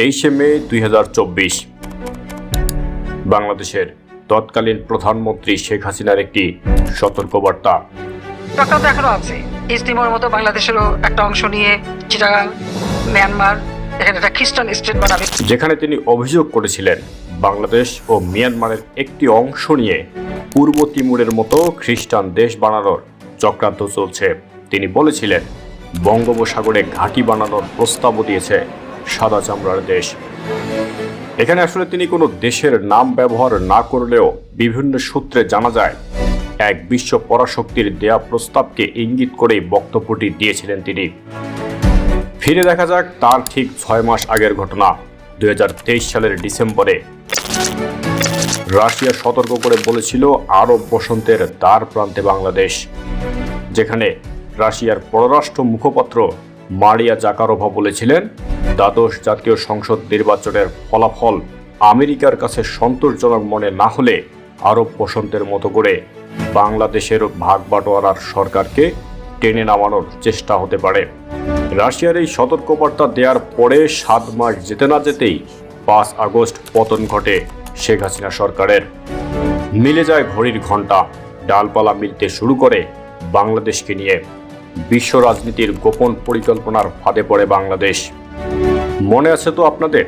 তেইশে মে দুই বাংলাদেশের তৎকালীন প্রধানমন্ত্রী শেখ হাসিনার একটি সতর্কবার্তা। চক্রান্ত এখনও আছে। ইস্ট তিমোর মতো বাংলাদেশেরও একটা অংশ নিয়ে চিটাগাং মিয়ানমার এখানে একটা খ্রিস্টান স্টেট বানাবে। যেখানে তিনি অভিযোগ করেছিলেন বাংলাদেশ ও মিয়ানমারের একটি অংশ নিয়ে পূর্ব তিমুরের মতো খ্রিস্টান দেশ বানানোর চক্রান্ত চলছে। তিনি বলেছিলেন বঙ্গোপসাগরে ঘাঁটি বানানোর প্রস্তাবও দিয়েছে। সাদা চামড়ার দেশ। এখানে আসলে তিনি কোনো দেশের নাম ব্যবহার না করলেও বিভিন্ন সূত্রে জানা যায়, এক বিশ্ব পরাশক্তির দেয়া প্রস্তাবকে ইঙ্গিত করেই বক্তব্যটি দিয়েছিলেন তিনি। ফিরে দেখা যাক তার ঠিক ছয় মাস আগের ঘটনা, দুই হাজার তেইশ সালের ডিসেম্বরে। রাশিয়া সতর্ক করে বলেছিল, আরব বসন্তের দ্বার প্রান্তে বাংলাদেশ, যেখানে রাশিয়ার পররাষ্ট্র মুখপাত্র মারিয়া জাকারোভা বলেছিলেন দ্বাদশ জাতীয় সংসদ নির্বাচনের ফলাফল আমেরিকার কাছে সন্তোষজনক মনে না হলে আরব বসন্তের মতো করে বাংলাদেশের ভাগ বাটোয়ারার সরকারকে টেনে নামানোর চেষ্টা হতে পারে। রাশিয়ার এই সতর্কবার্তা দেওয়ার পরে সাত মাস যেতে না যেতেই পাঁচ আগস্ট পতন ঘটে শেখ হাসিনা সরকারের। মিলে যায় ঘড়ির ঘণ্টা ডালপালা মিলতে শুরু করে বাংলাদেশকে নিয়ে। বিশ্ব রাজনীতির গোপন পরিকল্পনার ফাঁদে পড়ে বাংলাদেশ। মনে আছে তো আপনাদের?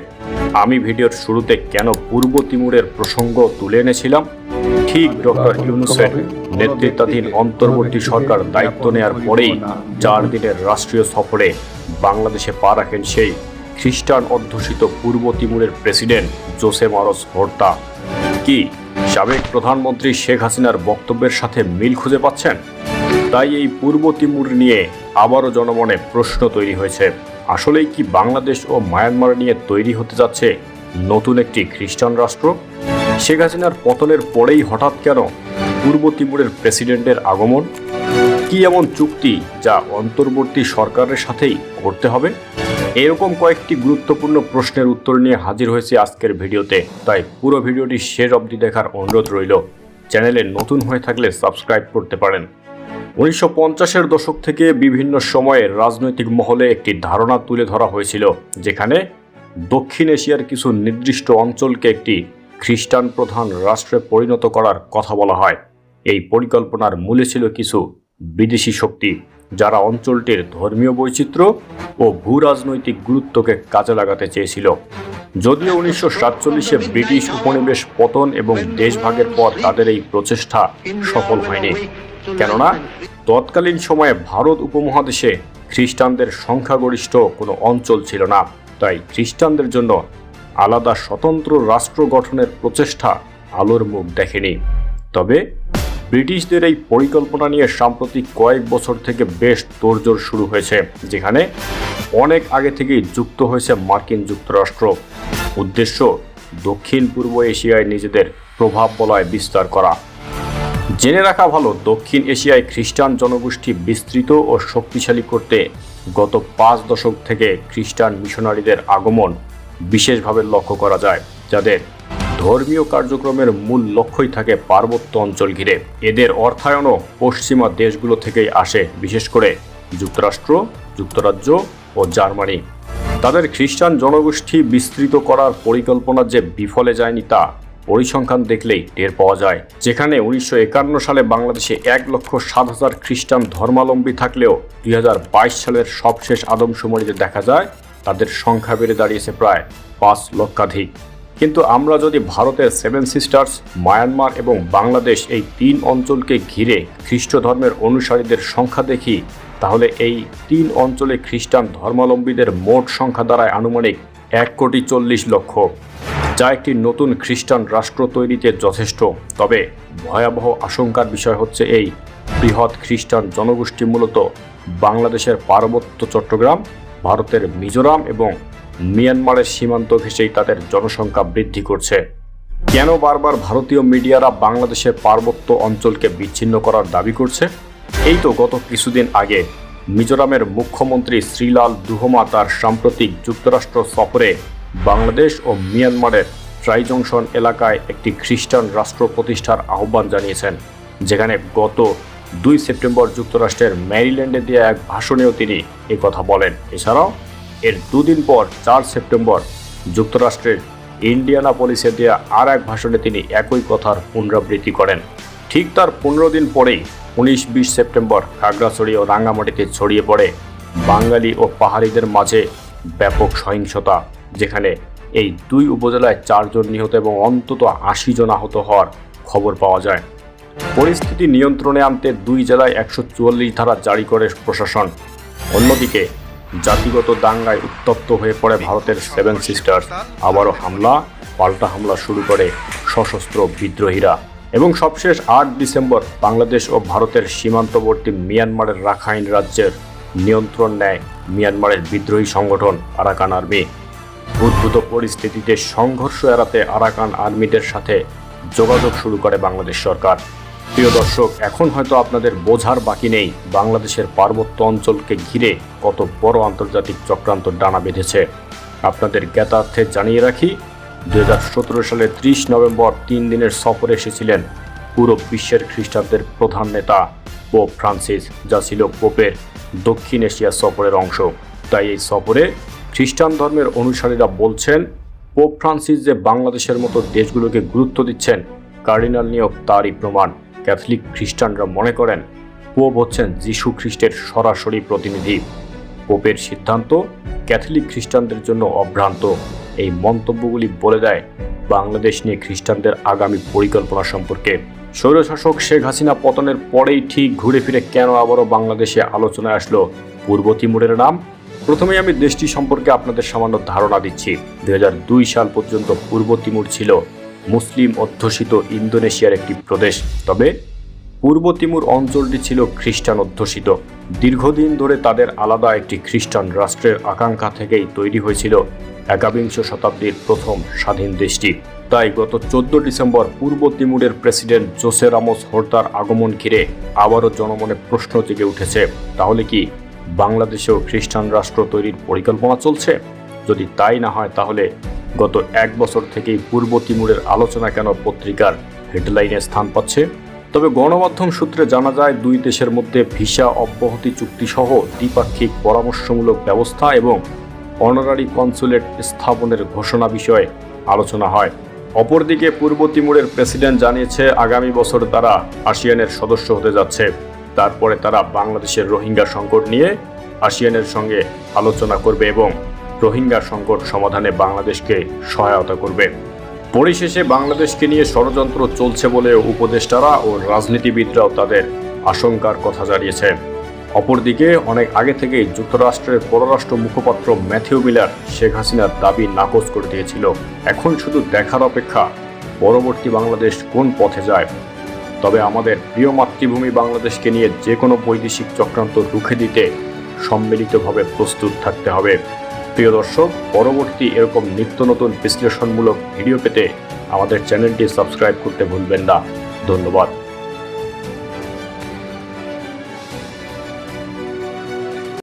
আমি ভিডিওর শুরুতে কেন পূর্ব তিমুরের প্রসঙ্গ তুলে এনেছিলাম? ঠিক ডক্টর ইউনুসের নেতৃত্বাধীন অন্তর্বর্তী সরকার দায়িত্ব নেয়ার পরেই চার দিনের রাষ্ট্রীয় সফরে বাংলাদেশে পা রাখেন সেই খ্রিস্টান অধ্যুষিত পূর্ব তিমুরের প্রেসিডেন্ট জোসে মারস হোর্তা কি সাবেক প্রধানমন্ত্রী শেখ হাসিনার বক্তব্যের সাথে মিল খুঁজে পাচ্ছেন? তাই এই পূর্ব তিমুর নিয়ে আবারও জনমনে প্রশ্ন তৈরি হয়েছে। আসলেই কি বাংলাদেশ ও মায়ানমার নিয়ে তৈরি হতে যাচ্ছে নতুন একটি খ্রিস্টান রাষ্ট্র? শেখ হাসিনার পতনের পরেই হঠাৎ কেন পূর্ব তিমুরের প্রেসিডেন্টের আগমন? কি এমন চুক্তি যা অন্তর্বর্তী সরকারের সাথেই করতে হবে? এরকম কয়েকটি গুরুত্বপূর্ণ প্রশ্নের উত্তর নিয়ে হাজির হয়েছে আজকের ভিডিওতে। তাই পুরো ভিডিওটি শেষ অবধি দেখার অনুরোধ রইল। চ্যানেলে নতুন হয়ে থাকলে সাবস্ক্রাইব করতে পারেন। উনিশশো পঞ্চাশের দশক থেকে বিভিন্ন সময়ে রাজনৈতিক মহলে একটি ধারণা তুলে ধরা হয়েছিল, যেখানে দক্ষিণ এশিয়ার কিছু নির্দিষ্ট অঞ্চলকে একটি খ্রিস্টান প্রধান রাষ্ট্রে পরিণত করার কথা বলা হয়। এই পরিকল্পনার মূলে ছিল কিছু বিদেশি শক্তি, যারা অঞ্চলটির ধর্মীয় বৈচিত্র্য ও ভূ রাজনৈতিক গুরুত্বকে কাজে লাগাতে চেয়েছিল। যদিও উনিশশো সাতচল্লিশে ব্রিটিশ উপনিবেশ পতন এবং দেশভাগের পর তাদের এই প্রচেষ্টা সফল হয়নি। কেননা তৎকালীন সময়ে ভারত উপমহাদেশে খ্রিস্টানদের সংখ্যাগরিষ্ঠ কোনো অঞ্চল ছিল না। তাই খ্রিস্টানদের জন্য আলাদা স্বতন্ত্র রাষ্ট্র গঠনের প্রচেষ্টা আলোর মুখ দেখেনি। তবে ব্রিটিশদের এই পরিকল্পনা নিয়ে সাম্প্রতিক কয়েক বছর থেকে বেশ তোড়জোড় শুরু হয়েছে যেখানে অনেক আগে থেকেই যুক্ত হয়েছে মার্কিন যুক্তরাষ্ট্র। উদ্দেশ্য দক্ষিণ পূর্ব এশিয়ায় নিজেদের প্রভাব বলয় বিস্তার করা। জেনে রাখা ভালো, দক্ষিণ এশিয়ায় খ্রিস্টান জনগোষ্ঠী বিস্তৃত ও শক্তিশালী করতে গত পাঁচ দশক থেকে খ্রিস্টান মিশনারিদের আগমন বিশেষভাবে লক্ষ্য করা যায়, যাদের ধর্মীয় কার্যক্রমের মূল লক্ষ্যই থাকে পার্বত্য অঞ্চল ঘিরে। এদের অর্থায়নও পশ্চিমা দেশগুলো থেকেই আসে, বিশেষ করে যুক্তরাষ্ট্র, যুক্তরাজ্য ও জার্মানি। তাদের খ্রিস্টান জনগোষ্ঠী বিস্তৃত করার পরিকল্পনা যে বিফলে যায়নি তা পরিসংখ্যান দেখলেই টের পাওয়া যায়। যেখানে উনিশশো একান্ন সালে বাংলাদেশে এক লক্ষ সাত হাজার খ্রিস্টান ধর্মাবলম্বী থাকলেও দুই হাজার বাইশ সালের সবশেষ আদমশুমারিতে দেখা যায়, তাদের সংখ্যা বেড়ে দাঁড়িয়েছে প্রায় পাঁচ লক্ষাধিক। কিন্তু আমরা যদি ভারতের সেভেন সিস্টার্স মায়ানমার এবং বাংলাদেশ এই তিন অঞ্চলকে ঘিরে খ্রিস্ট ধর্মের অনুসারীদের সংখ্যা দেখি, তাহলে এই তিন অঞ্চলে খ্রিস্টান ধর্মাবলম্বীদের মোট সংখ্যা দ্বারায় আনুমানিক এক কোটি চল্লিশ লক্ষ। যা একটি নতুন খ্রিস্টান রাষ্ট্র তৈরিতে যথেষ্ট। তবে ভয়াবহ আশঙ্কার বিষয় হচ্ছে এই বৃহৎ খ্রিস্টান জনগোষ্ঠী মূলত বাংলাদেশের পার্বত্য চট্টগ্রাম, ভারতের মিজোরাম এবং মিয়ানমারের সীমান্ত ঘেঁষেই তাদের জনসংখ্যা বৃদ্ধি করছে। কেন বারবার ভারতীয় মিডিয়ারা বাংলাদেশের পার্বত্য অঞ্চলকে বিচ্ছিন্ন করার দাবি করছে? এই তো গত কিছুদিন আগে মিজোরামের মুখ্যমন্ত্রী শ্রীলাল দুহমা তার সাম্প্রতিক যুক্তরাষ্ট্র সফরে বাংলাদেশ ও মিয়ানমারের ট্রাইজংশন এলাকায় একটি খ্রিস্টান রাষ্ট্র প্রতিষ্ঠার আহ্বান জানিয়েছেন, যেখানে গত দুই সেপ্টেম্বর যুক্তরাষ্ট্রের ম্যারিল্যান্ডে দেওয়া এক ভাষণেও তিনি কথা বলেন। এছাড়াও, এর দুদিন পর, চার সেপ্টেম্বর, যুক্তরাষ্ট্রের ইন্ডিয়ানা পলিসে দেয়া আর এক ভাষণে তিনি একই কথার পুনরাবৃত্তি করেন। ঠিক তার পনেরো দিন পরেই উনিশ বিশ সেপ্টেম্বর খাগড়াছড়ি ও রাঙ্গামাটিতে ছড়িয়ে পড়ে। বাঙালি ও পাহাড়িদের মাঝে ব্যাপক সহিংসতা। যেখানে এই দুই উপজেলায় চারজন নিহত এবং অন্তত আশি জন আহত হওয়ার খবর পাওয়া যায়। পরিস্থিতি নিয়ন্ত্রণে আনতে দুই জেলায় একশো চুয়াল্লিশ ধারা জারি করে প্রশাসন। অন্যদিকে, জাতিগত দাঙ্গায় উত্তপ্ত হয়ে পড়ে ভারতের সেভেন সিস্টার্স আবারও হামলা, পাল্টা হামলা শুরু করে সশস্ত্র বিদ্রোহীরা। এবং সবশেষ আট ডিসেম্বর বাংলাদেশ ও ভারতের সীমান্তবর্তী মিয়ানমারের রাখাইন রাজ্যের নিয়ন্ত্রণ নেয় মিয়ানমারের বিদ্রোহী সংগঠন আরাকান আর্মি। উদ্ভূত পরিস্থিতিতে সংঘর্ষ এড়াতে আরাকান আর্মিদের সাথে যোগাযোগ শুরু করে বাংলাদেশ সরকার। প্রিয় দর্শক, এখন হয়তো আপনাদের বোঝার বাকি নেই বাংলাদেশের পার্বত্য অঞ্চলকে ঘিরে কত বড় আন্তর্জাতিক চক্রান্ত ডানা বেঁধেছে। আপনাদের জ্ঞাতার্থে জানিয়ে রাখি, দুই হাজার সালের ত্রিশ নভেম্বর তিন দিনের সফরে এসেছিলেন পুরো বিশ্বের খ্রিস্টানদের প্রধান নেতা পোপ ফ্রান্সিস যা ছিল পোপের দক্ষিণ এশিয়া সফরের অংশ। তাই এই সফরে খ্রিস্টান ধর্মের অনুসারীরা বলছেন, পোপ ফ্রান্সিস যে বাংলাদেশের মতো দেশগুলোকে গুরুত্ব দিচ্ছেন, কার্ডিনাল নিয়োগ তারই প্রমাণ। ক্যাথলিক খ্রিস্টানরা মনে করেন, পোপ হচ্ছেন যীশু খ্রিস্টের সরাসরি প্রতিনিধি। পোপের সিদ্ধান্ত ক্যাথলিক খ্রিস্টানদের জন্য অভ্রান্ত। এই মন্তব্যগুলি বলে দেয়, বাংলাদেশ নিয়ে খ্রিস্টানদের আগামী পরিকল্পনা সম্পর্কে। স্বৈরশাসক শেখ হাসিনা পতনের পরেই ঠিক ঘুরে ফিরে কেন আবারও বাংলাদেশে আলোচনায় আসলো? পূর্ব তিমুরের নাম প্রথমেই আমি দেশটি সম্পর্কে আপনাদের সামান্য ধারণা দিচ্ছি। দু হাজার দুই সাল পর্যন্ত পূর্ব তিমুর ছিল মুসলিম অধ্যুষিত ইন্দোনেশিয়ার একটি প্রদেশ। তবে পূর্ব তিমুর অঞ্চলটি ছিল খ্রিস্টান অধ্যুষিত। দীর্ঘদিন ধরে তাদের আলাদা একটি খ্রিস্টান রাষ্ট্রের আকাঙ্ক্ষা থেকেই তৈরি হয়েছিল একাবিংশ শতাব্দীর প্রথম স্বাধীন দেশটি। তাই গত চোদ্দ ডিসেম্বর পূর্ব তিমুরের প্রেসিডেন্ট জোসে রামোস হর্তার আগমন ঘিরে আবারও জনমনে প্রশ্ন জেগে উঠেছে, তাহলে কি বাংলাদেশেও খ্রিস্টান রাষ্ট্র তৈরির পরিকল্পনা চলছে। যদি তাই না হয়, তাহলে গত এক বছর থেকেই পূর্ব তিমুরের আলোচনা কেন পত্রিকার হেডলাইনে স্থান পাচ্ছে? তবে গণমাধ্যম সূত্রে জানা যায়, দুই দেশের মধ্যে ভিসা অব্যাহতি চুক্তি সহ দ্বিপাক্ষিক পরামর্শমূলক ব্যবস্থা এবং অনারারি কনসুলেট স্থাপনের ঘোষণা বিষয়ে আলোচনা হয়। অপরদিকে পূর্ব তিমুরের প্রেসিডেন্ট জানিয়েছে, আগামী বছর তারা আসিয়ানের সদস্য হতে যাচ্ছে। তারপরে তারা বাংলাদেশের রোহিঙ্গা সংকট নিয়ে আসিয়ানের সঙ্গে আলোচনা করবে এবং রোহিঙ্গা সংকট সমাধানে বাংলাদেশকে সহায়তা করবে। পরিশেষে বাংলাদেশকে নিয়ে ষড়যন্ত্র চলছে বলে উপদেষ্টারা ও রাজনীতিবিদরাও তাদের আশঙ্কার কথা জানিয়েছে। অপরদিকে অনেক আগে থেকেই যুক্তরাষ্ট্রের পররাষ্ট্র মুখপাত্র ম্যাথিউ মিলার শেখ হাসিনার দাবি নাকচ করে দিয়েছিল। এখন শুধু দেখার অপেক্ষা, পরবর্তী বাংলাদেশ কোন পথে যায় তবে আমাদের প্রিয় মাতৃভূমি বাংলাদেশকে নিয়ে যে কোনো বৈদেশিক চক্রান্ত রুখে দিতে সম্মিলিতভাবে প্রস্তুত থাকতে হবে। প্রিয় দর্শক, পরবর্তী এরকম নিত্য নতুন বিশ্লেষণমূলক ভিডিও পেতে আমাদের চ্যানেলটি সাবস্ক্রাইব করতে ভুলবেন না। ধন্যবাদ।